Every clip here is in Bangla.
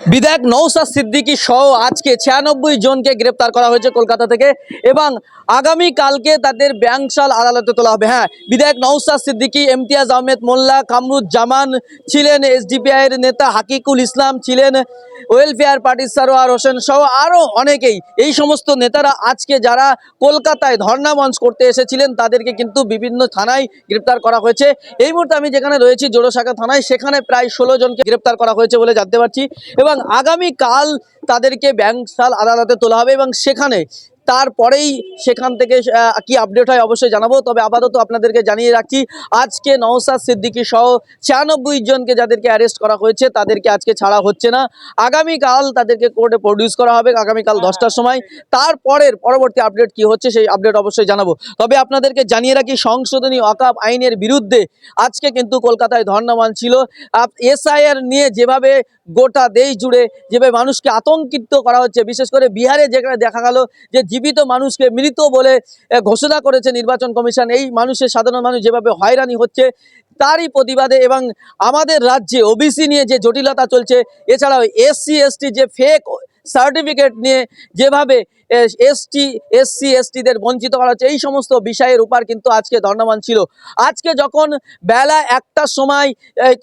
বিধায়ক নৌসাদ সিদ্দিকী সহ আজকে ছিয়ানব্বই জনকে গ্রেপ্তার করা হয়েছে কলকাতা থেকে এবং আগামী কালকে তাদের ব্যাংশাল আদালতে তোলা হবে। হ্যাঁ বিধায়ক নৌসাদ সিদ্দিকী ইমতিয়াজ আহমেদ মোল্লা, কামরুজ্জামান ছিলেন এসডিপিআই এর নেতা, হাকিকুল ইসলাম ছিলেন ওয়েলফেয়ার পার্টির সারোয়ার হোসেন সহ আরও অনেকেই। এই সমস্ত নেতারা আজকে যারা কলকাতায় ধর্ণা মঞ্চ করতে এসেছিলেন, তাদেরকে কিন্তু বিভিন্ন থানায় গ্রেপ্তার করা হয়েছে। এই মুহূর্তে আমি যেখানে রয়েছি জোড়োশাখা থানায়, সেখানে প্রায় ষোলো জনকে গ্রেপ্তার করা হয়েছে বলে জানতে পারছি। এবং আগামী কাল তাদেরকে ব্যাংকশাল আদালতে তোলা হবে এবং সেখানে তারপরেই সেখান থেকে কি আপডেট হয় অবশ্যই জানাব। তবে আপাতত আপনাদেরকে জানিয়ে রাখছি আজকে নওসাদ সিদ্দিকী সহ ছিয়ানব্বই জনকে যাদেরকে অ্যারেস্ট করা হয়েছে তাদেরকে আজকে ছাড়া হচ্ছে না। আগামীকাল তাদেরকে কোর্টে প্রডিউস করা হবে আগামীকাল দশটার সময়। তারপরের পরবর্তী আপডেট কি হচ্ছে সেই আপডেট অবশ্যই জানাব। তবে আপনাদেরকে জানিয়ে রাখি সংশোধনী অকাপ আইনের বিরুদ্ধে আজকে কিন্তু কলকাতায় ধর্ণামান ছিল। এসআইআর নিয়ে যেভাবে গোটা দেশ জুড়ে যেভাবে মানুষকে আতঙ্কিত করা হচ্ছে বিশেষ করে বিহারে যেখানে দেখা গেল যে জীবিত মানুষকে মৃত বলে ঘোষণা করেছে নির্বাচন কমিশন। এই মানুষের, সাধারণ মানুষ যেভাবে হয়রানি হচ্ছে, তারই প্রতিবাদে এবং আমাদের রাজ্যে ওবিসি নিয়ে যে জটিলতা চলছে, এছাড়াও এসসি এসটি যে ফেক সার্টিফিকেট নিয়ে যেভাবে এসটি, এসসি, এসটিদের বঞ্চিত করা হচ্ছে, এই সমস্ত বিষয়ের উপর কিন্তু আজকে ধর্ণামান ছিল। আজকে যখন বেলা একটার সময়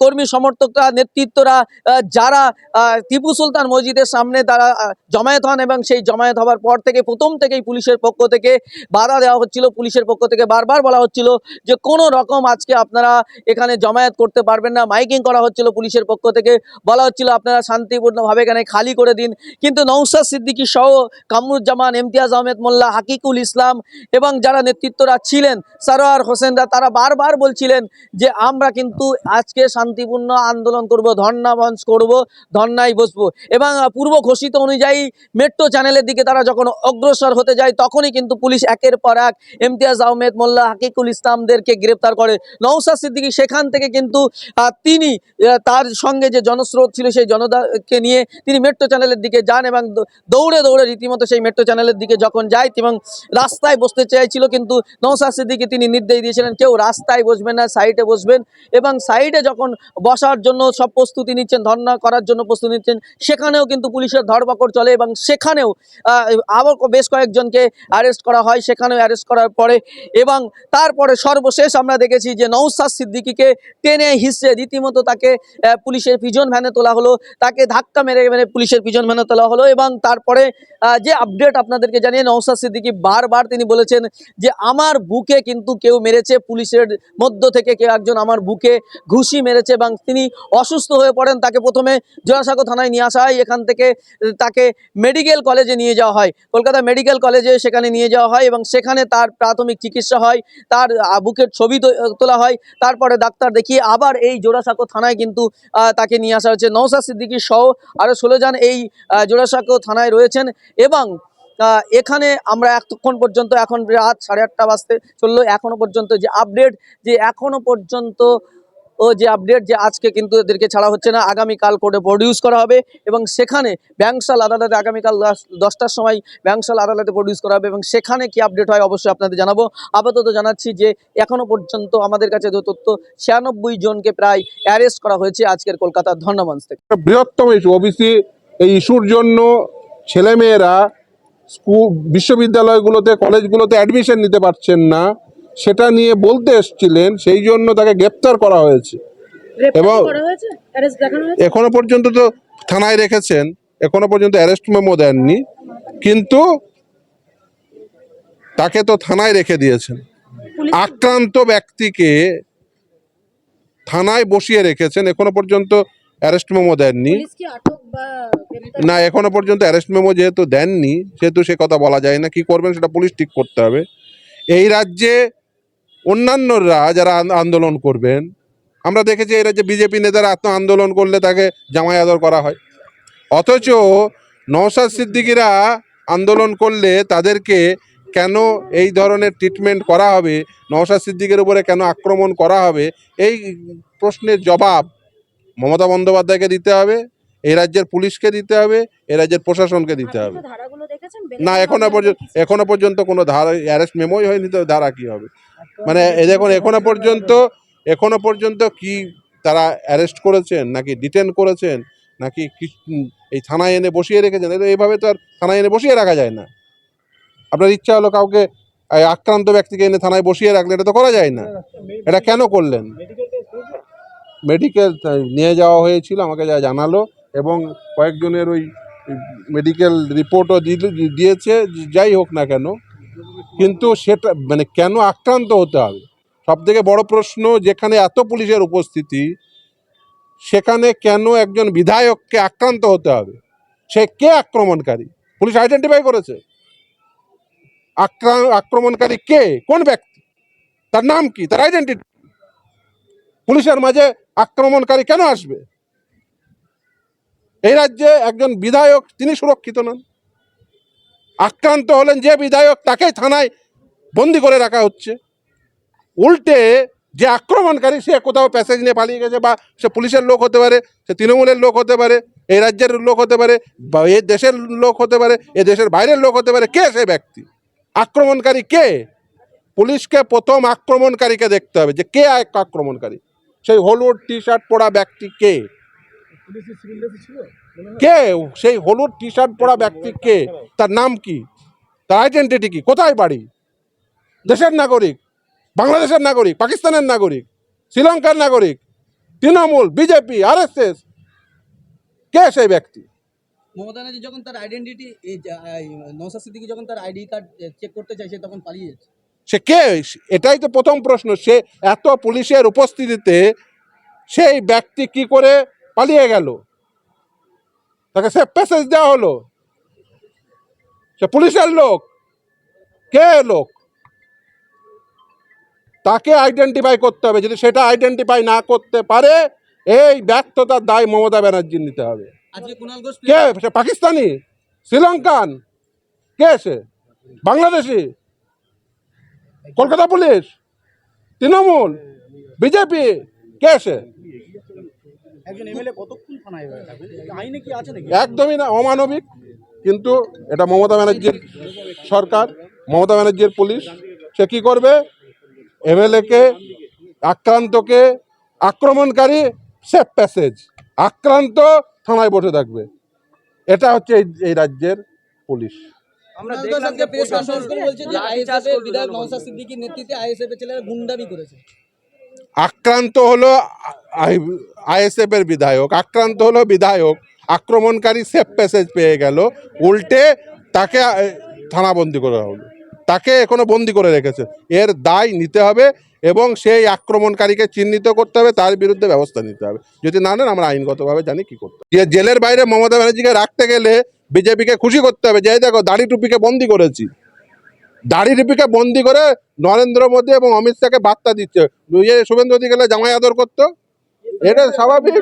কর্মী সমর্থকরা, নেতৃত্বরা যারা টিপু সুলতান মসজিদের সামনে তারা জমায়েত হন এবং সেই জমায়েত হওয়ার পর থেকে প্রথম থেকেই পুলিশের পক্ষ থেকে বাধা দেওয়া হচ্ছিল। পুলিশের পক্ষ থেকে বারবার বলা হচ্ছিল যে কোনো রকম আজকে আপনারা এখানে জমায়েত করতে পারবেন না। মাইকিং করা হচ্ছিল পুলিশের পক্ষ থেকে। বলা হচ্ছিল আপনারা শান্তিপূর্ণভাবে এখানে খালি করে দিন। কিন্তু নৌসাদ সিদ্দিকী সহ কামরুজ্জামান, ইমতিয়াজ আহমেদ মোল্লা, হাকিকুল ইসলাম এবং যারা নেতৃত্বরা ছিলেন, সারোয়ার হোসেনরা, তারা বারবার বলছিলেন যে আমরা কিন্তু আজকে শান্তিপূর্ণ আন্দোলন করব, ধর্ণা মঞ্চ করব ধর্নায় বসবো। এবং পূর্ব ঘোষিত অনুযায়ী মেট্রো চ্যানেলের দিকে তারা যখন অগ্রসর হতে যায়, তখনই কিন্তু পুলিশ একের পর এক ইমতিয়াজ আহমেদ মোল্লা, হাকিকুল ইসলামদেরকে গ্রেপ্তার করে। নৌসাদ সিদ্দিকী সেখান থেকে কিন্তু তিনি তার সঙ্গে যে জনস্রোত ছিল, সেই জনতাকে নিয়ে তিনি মেট্রো চ্যানেলের দিকে যান এবং দৌড়ে দৌড়ে রীতিমতো সেই মেট্রো চ্যানেলের দিকে যখন যায় এবং রাস্তায় বসতে চাইছিল কিন্তু নৌসাদ সিদ্দিকী তিনি নির্দেশ দিয়েছিলেন, কেউ রাস্তায় বসবেন না সাইডে বসবেন এবং সাইডে যখন বসার জন্য সব প্রস্তুতি নিচ্ছেন, ধর্ণা করার জন্য প্রস্তুতি নিচ্ছেন, সেখানেও কিন্তু পুলিশের ধরপাকড় চলে এবং সেখানেও আবার বেশ কয়েকজনকে অ্যারেস্ট করা হয়, সেখানেও অ্যারেস্ট করার পরে এবং তারপরে সর্বশেষ আমরা দেখেছি যে নৌসাদ সিদ্দিকীকে টেনে হিসে রীতিমতো তাকে পুলিশের পিজন ভ্যানে তোলা হলো, তাকে ধাক্কা মেরে মেরে পুলিশের পিজন ভ্যানে তোলা হলো এবং তারপরে যে আপডেট আপনাদেরকে জানিয়ে নৌসাদ সিদ্দিকী বারবার তিনি বলেছেন যে আমার বুকে কিন্তু কেউ মেরেছে, পুলিশের মধ্য থেকে কেউ একজন আমার বুকে ঘুষি মেরেছে এবং তিনি অসুস্থ হয়ে পড়েন, তাকে প্রথমে জোড়াসাঁকো থানায় নিয়ে আসা হয় এখান থেকে তাকে মেডিকেল কলেজে নিয়ে যাওয়া হয়। কলকাতা মেডিকেল কলেজে সেখানে নিয়ে যাওয়া হয় এবং সেখানে তার প্রাথমিক চিকিৎসা হয়, তার বুকের ছবি তোলা হয়, তারপরে ডাক্তার দেখিয়ে আবার এই জোড়াসাঁকো থানায় কিন্তু তাকে নিয়ে আসা হয়েছে। নৌসাদ সিদ্দিকী সহ আরও ষোলো জন এই জোড়াসাঁকো থানায় রয়েছেন এবং এখানে আমরা এতক্ষণ পর্যন্ত, এখন রাত সাড়ে আটটা বাজতে চলল, এখনও পর্যন্ত যে আপডেট যে এখনও পর্যন্ত, ও যে আপডেট যে আজকে কিন্তু এদেরকে ছাড়া হচ্ছে না, আগামীকাল কোর্টে প্রডিউস করা হবে এবং সেখানে ব্যাংশাল আদালতে আগামীকাল দশ- দশটার সময় ব্যাংশাল আদালতে প্রডিউস করা হবে এবং সেখানে কি আপডেট হয় অবশ্যই আপনাদের জানাব। আপাতত জানাচ্ছি যে এখনও পর্যন্ত আমাদের কাছে যে তথ্য, ছিয়ানব্বই জনকে প্রায় অ্যারেস্ট করা হয়েছে আজকের কলকাতার ধন্যবাদ থেকে। বৃহত্তম ওবিসি এই ইস্যুর জন্য ছেলেমেয়েরা স্কুল বিশ্ববিদ্যালয়গুলোতে কলেজগুলোতে অ্যাডমিশন নিতে পারছেন না। সেটা নিয়ে বলতে এসছিলেন সেই জন্য তাকে গ্রেপ্তার করা হয়েছে। এবং- এখনও পর্যন্ত তো থানায় রেখেছেন এখনও পর্যন্ত অ্যারেস্ট মেমো দেননি। কিন্তু তাকে তো থানায় রেখে দিয়েছেন। আক্রান্ত ব্যক্তিকে থানায় বসিয়ে রেখেছেন এখনও পর্যন্ত অ্যারেস্ট মেমো দেননি। না এখনও পর্যন্ত অ্যারেস্ট মেমো যেহেতু দেননি সেহেতু সে কথা বলা যায় না। কি করবেন সেটা পুলিশ ঠিক করতে হবে। এই রাজ্যে অন্যান্যরা যারা আন্দোলন করবেন আমরা দেখেছি এই রাজ্যে বিজেপি নেতারা আত্ম আন্দোলন করলে তাকে জামাই আদর করা হয়। অথচ নওশাদ সিদ্দিকিরা আন্দোলন করলে তাদেরকে কেন এই ধরনের ট্রিটমেন্ট করা হবে? নওশাদ সিদ্দিকের উপরে কেন আক্রমণ করা হবে? এই প্রশ্নের জবাব মমতা বন্দ্যোপাধ্যায়কে দিতে হবে এই রাজ্যের পুলিশকে দিতে হবে এ রাজ্যের প্রশাসনকে দিতে হবে। না এখনও পর্যন্ত এখনও পর্যন্ত কোনো ধারা অ্যারেস্ট মেমোই হয়নি তো ধারা কী হবে? মানে এ দেখুন এখনও পর্যন্ত এখনও পর্যন্ত কি তারা অ্যারেস্ট করেছেন নাকি ডিটেন করেছেন নাকি কি এই থানায় এনে বসিয়ে রেখেছেন? এটা এইভাবে তো আর থানায় এনে বসিয়ে রাখা যায় না। আপনার ইচ্ছা হলো কাউকে আক্রান্ত ব্যক্তিকে এনে থানায় বসিয়ে রাখলে এটা তো করা যায় না। এটা কেন করলেন? মেডিকেল নিয়ে যাওয়া হয়েছিল, আমাকে যা জানালো, এবং কয়েকজনের ওই মেডিকেল রিপোর্টও দিয়েছে, যাই হোক না কেন। কিন্তু সেটা মানে কেন আক্রান্ত হতে হবে? সব থেকে বড় প্রশ্ন, যেখানে এত পুলিশের উপস্থিতি, সেখানে কেন একজন বিধায়ককে আক্রান্ত হতে হবে? সে কে আক্রমণকারী? পুলিশ আইডেন্টিফাই করেছে। আক্রা- আক্রমণকারী কে? কোন ব্যক্তি? তার নাম কি? তার আইডেন্টিটি পুলিশের মাঝে আক্রমণকারী কেন আসবে? এই রাজ্যে একজন বিধায়ক, তিনি সুরক্ষিত নন। আক্রান্ত হলেন যে বিধায়ক, তাকেই থানায় বন্দি করে রাখা হচ্ছে। উল্টে যে আক্রমণকারী, সে কোথাও প্যাসেজ নিয়ে পালিয়ে গেছে বা সে পুলিশের লোক হতে পারে, সে তৃণমূলের লোক হতে পারে এই রাজ্যের লোক হতে পারে, বা এই দেশের লোক হতে পারে, এ দেশের বাইরের লোক হতে পারে, কে সে ব্যক্তি? আক্রমণকারী কে? পুলিশকে প্রথম আক্রমণকারীকে দেখতে হবে যে কে আক্রমণকারী। সেই হলুদ টি শার্ট পরা ব্যক্তি কে? কে? সেই হলুদ টি শার্ট পরা ব্যক্তি কে? তার নাম কি? তার আইডেন্টিটি কি? কোথায় বাড়ি? দেশের নাগরিক? বাংলাদেশের নাগরিক? পাকিস্তানের নাগরিক? শ্রীলঙ্কার নাগরিক? তৃণমূল? বিজেপি? আরএসএস? কে সেই ব্যক্তি? মমতা ব্যানার্জি যখন তার আইডেন্টিটি নওশাদ সিদ্দিকী যখন তার আইডি কার্ড চেক করতে চাইছে তখন পালিয়ে যাচ্ছে। সে কে? এটাই তো প্রথম প্রশ্ন। সে এত পুলিশের উপস্থিতিতে সেই ব্যক্তি কি করে পালিয়ে গেল? তাকে সে প্যাসেজ দেওয়া হলো। সে পুলিশের লোক। কে লোক? তাকে আইডেন্টিফাই করতে হবে। যদি সেটা আইডেন্টিফাই না করতে পারে এই ব্যর্থতার দায় মমতা ব্যানার্জি নিতে হবে। কে? সে পাকিস্তানি? শ্রীলঙ্কান? কে সে? বাংলাদেশি? কলকাতা পুলিশ তৃণমূল বিজেপি কে আছে? একদমই না অমানবিক কিন্তু এটা মমতা ব্যানার্জির সরকার মমতা ব্যানার্জির পুলিশ। সে কি করবে? এমএলএকে আক্রান্তকে আক্রমণকারী সেফ প্যাসেজ আক্রান্ত থানায় বসে থাকবে। এটা হচ্ছে এই এই রাজ্যের পুলিশ। আমরা দেখলাম যে প্রেস কনফারেন্স করে বলছে যে আইএসএফ এর বিধায়ক নওশাদ সিদ্দিকীর নেতৃত্বে আইএসএফ এর ছেলেরা গুন্ডামি করেছে। আক্রান্ত হলো আইএসএফ এর বিধায়ক আক্রান্ত হলো বিধায়ক আক্রমণকারী সেফ প্যাসেজ পেয়ে গেল উল্টে তাকে থানাবন্দি করা হলো। তাকে এখনও বন্দি করে রেখেছে। এর দায় নিতে হবে এবং সেই আক্রমণকারীকে চিহ্নিত করতে হবে তার বিরুদ্ধে ব্যবস্থা নিতে হবে। যদি না নেন আমরা আইনগতভাবে জানি কি করতে জেলের বাইরে মমতা ব্যানার্জিকে রাখতে গেলে বিজেপিকে খুশি করতে হবে যে দেখো, দাড়ি টুপিকে বন্দি করেছি। দাড়ি টুপিকে বন্দি করে নরেন্দ্র মোদী এবং অমিত শাহকে বার্তা দিচ্ছে। শুভেন্দু অধিকারে জামাই আদর করতো, এটা স্বাভাবিক।